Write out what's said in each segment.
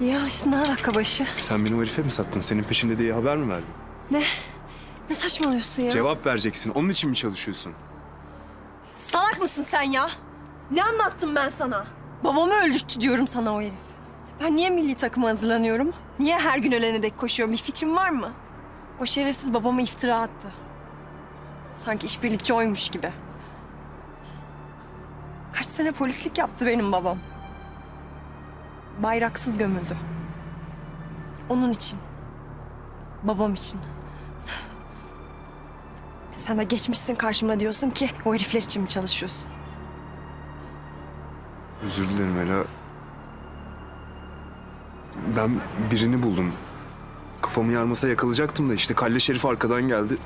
İyi alıştın ha dakika başı. Sen beni o herife mi sattın? Senin peşinde diye haber mi verdin? Ne? Ne saçmalıyorsun ya? Cevap vereceksin. Onun için mi çalışıyorsun? Salak mısın sen ya? Ne anlattım ben sana? Babamı öldürttü diyorum sana o herif. Ben niye milli takıma hazırlanıyorum? Niye her gün ölene dek koşuyorum? Bir fikrin var mı? O şerefsiz babama iftira attı. Sanki işbirlikçi oymuş gibi. Kaç sene polislik yaptı benim babam. Bayraksız gömüldü. Onun için. Babam için. Sen de geçmişsin karşıma diyorsun ki o herifler için mi çalışıyorsun? Özür dilerim Ela. Ben birini buldum. Kafamı yarmasa yakalayacaktım da işte Kalle Şerif arkadan geldi.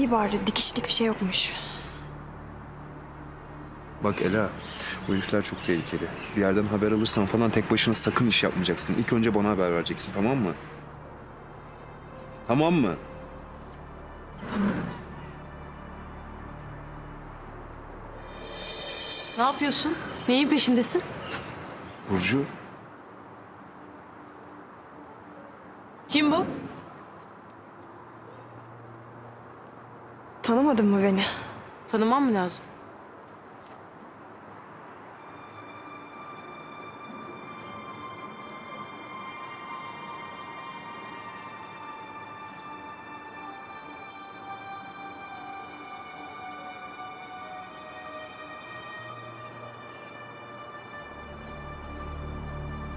İyi bari dikişlik bir şey yokmuş. Bak Ela, bu herifler çok tehlikeli. Bir yerden haber alırsan falan tek başına sakın iş yapmayacaksın. İlk önce bana haber vereceksin, tamam mı? Tamam mı? Ne yapıyorsun? Neyin peşindesin? Burcu, Kim bu? Tanımadın mı beni? Tanımam mı lazım?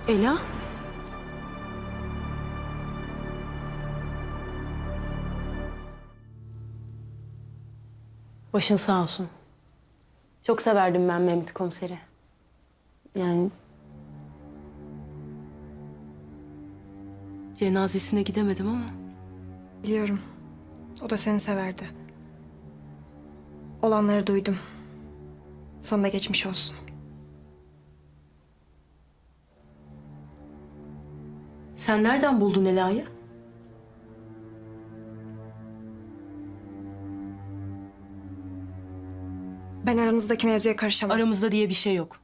Ela? Başın sağ olsun. Çok severdim ben Mehmet komiseri. Yani... Cenazesine gidemedim ama... Biliyorum. O da seni severdi. Olanları duydum. Sana da geçmiş olsun. Sen nereden buldun Ela'yı? Ben aranızdaki mevzuya karışamam. Aramızda diye bir şey yok.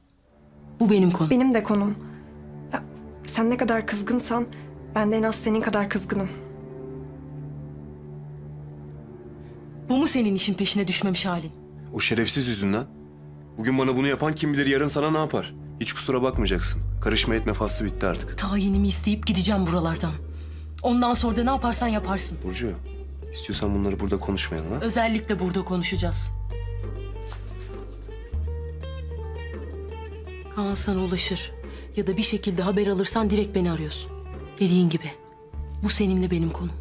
Bu benim konum. Benim de konum. Ya, sen ne kadar kızgınsan ben de en az senin kadar kızgınım. Bu mu senin işin peşine düşmemiş halin? o şerefsiz yüzünden. Bugün bana bunu yapan kim bilir yarın sana ne yapar? Hiç kusura bakmayacaksın. Karışma etme faslı bitti artık. Tayinimi isteyip gideceğim buralardan. Ondan sonra da ne yaparsan yaparsın. Burcu, istiyorsan bunları burada konuşmayalım ha? Özellikle burada konuşacağız. Kaan sana ulaşır. Ya da bir şekilde haber alırsan direkt beni arıyorsun. Dediğin gibi. Bu seninle benim konum.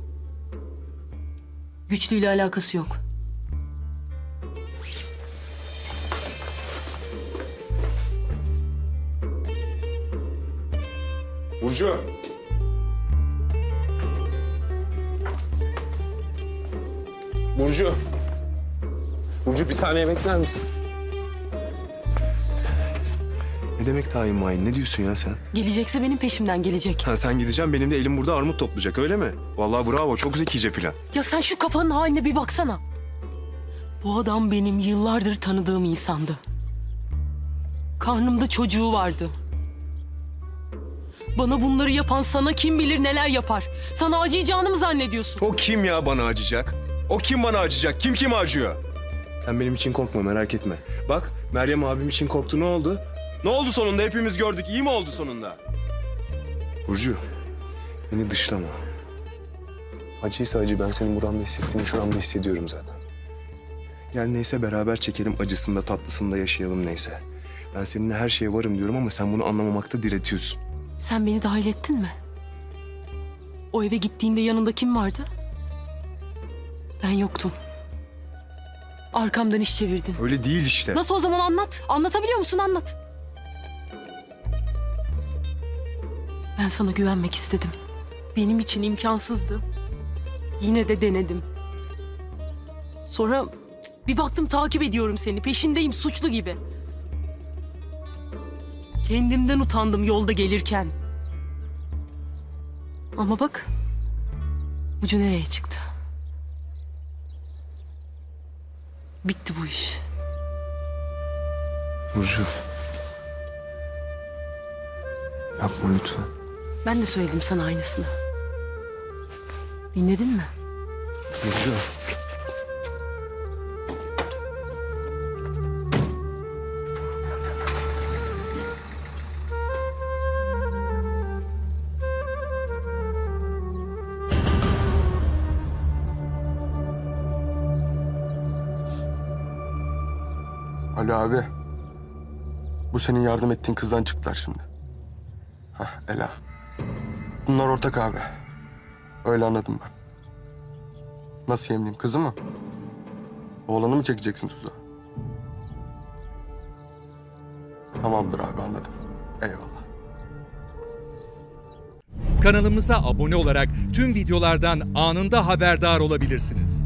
Güçlüyle alakası yok. Burcu! Burcu! Burcu bir saniye bekler misin? Demek tayin mayin? Ne diyorsun ya sen? Gelecekse benim peşimden gelecek. Ha, sen gideceksin benim de elim burada armut toplayacak öyle mi? Vallahi bravo çok zekice plan. Ya sen şu kafanın haline bir baksana. Bu adam benim yıllardır tanıdığım insandı. Karnımda çocuğu vardı. Bana bunları yapan sana kim bilir neler yapar. Sana acıyacağını mı zannediyorsun? O kim ya bana acıyacak? O kim bana acıyacak? Kim kim acıyor? Sen benim için korkma merak etme. Bak Meryem abim için korktu ne oldu? Ne oldu sonunda hepimiz gördük. İyi mi oldu sonunda? Burcu beni dışlama. Acıysa acı ben senin buramda hissettiğimi şuramda hissediyorum zaten. Gel neyse beraber çekelim acısında tatlısında yaşayalım neyse. Ben seninle her şeye varım diyorum ama sen bunu anlamamakta diretiyorsun. Sen beni dahil ettin mi? O eve gittiğinde yanında kim vardı? Ben yoktum. Arkamdan iş çevirdin. Öyle değil işte. Nasıl o zaman anlat. Anlatabiliyor musun anlat. Ben sana güvenmek istedim. Benim için imkansızdı. Yine de denedim. Sonra bir baktım takip ediyorum seni. Peşindeyim suçlu gibi. Kendimden utandım yolda gelirken. Ama bak ucu nereye çıktı. Bitti bu iş. Burcu. Yapma lütfen. Ben de söyledim sana aynısını. Dinledin mi? Burcu. Alo abi. Bu senin yardım ettiğin kızdan çıktılar şimdi. Hah Ela. Bunlar ortak abi. Öyle anladım ben. Nasıl yemleyeyim kızı mı? Oğlanı mı çekeceksin tuzağa? Tamamdır abi anladım. Eyvallah. Kanalımıza abone olarak tüm videolardan anında haberdar olabilirsiniz.